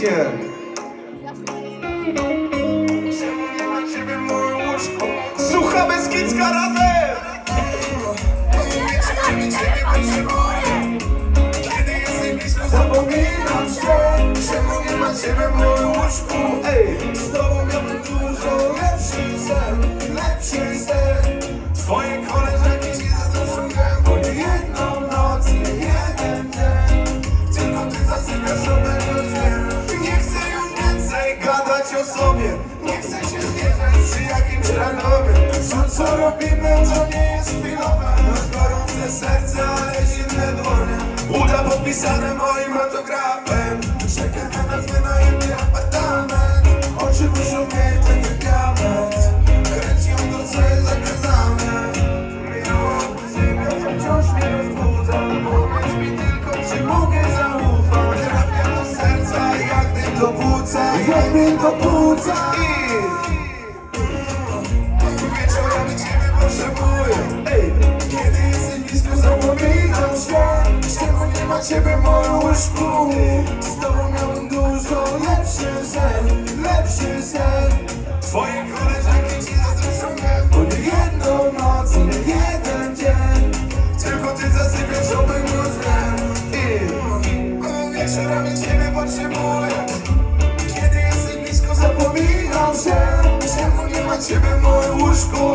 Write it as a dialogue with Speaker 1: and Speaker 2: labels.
Speaker 1: pięknie. Sucha Beskidzka razem! Kiedy jestem się nie ma ciebie w moim łóżku? Ej, z tobą miałbym dużo lepszy sen o sobie. Nie chcę się zwierzać przy jakimś ranowie Co co robimy to nie jest chwilowe? Masz gorące serce, ale zimne dłonie. Uda podpisane moim autografem. Czeka na nas wynajęty apartament. Oczy muszą mieć ten diament. Kręci ją to co jest zakazane Miło ziemia wciąż mnie rozbudza płuca dym do płuca. I ciebie potrzebuję. Ej, Kiedy jesteś blisko zapominam się. Czemu nie ma ciebie w moim Z tobą miałem dużo lepszy sen Lepszy sen. Twoje koleżanki ci zazdroszczą Bo nie jedną noc, nie jeden dzień. Tylko ty zasypiasz obydwu snem I Wieczorami ciebie potrzebuję zapominam się. Czemu nie ma ciebie w moim łóżku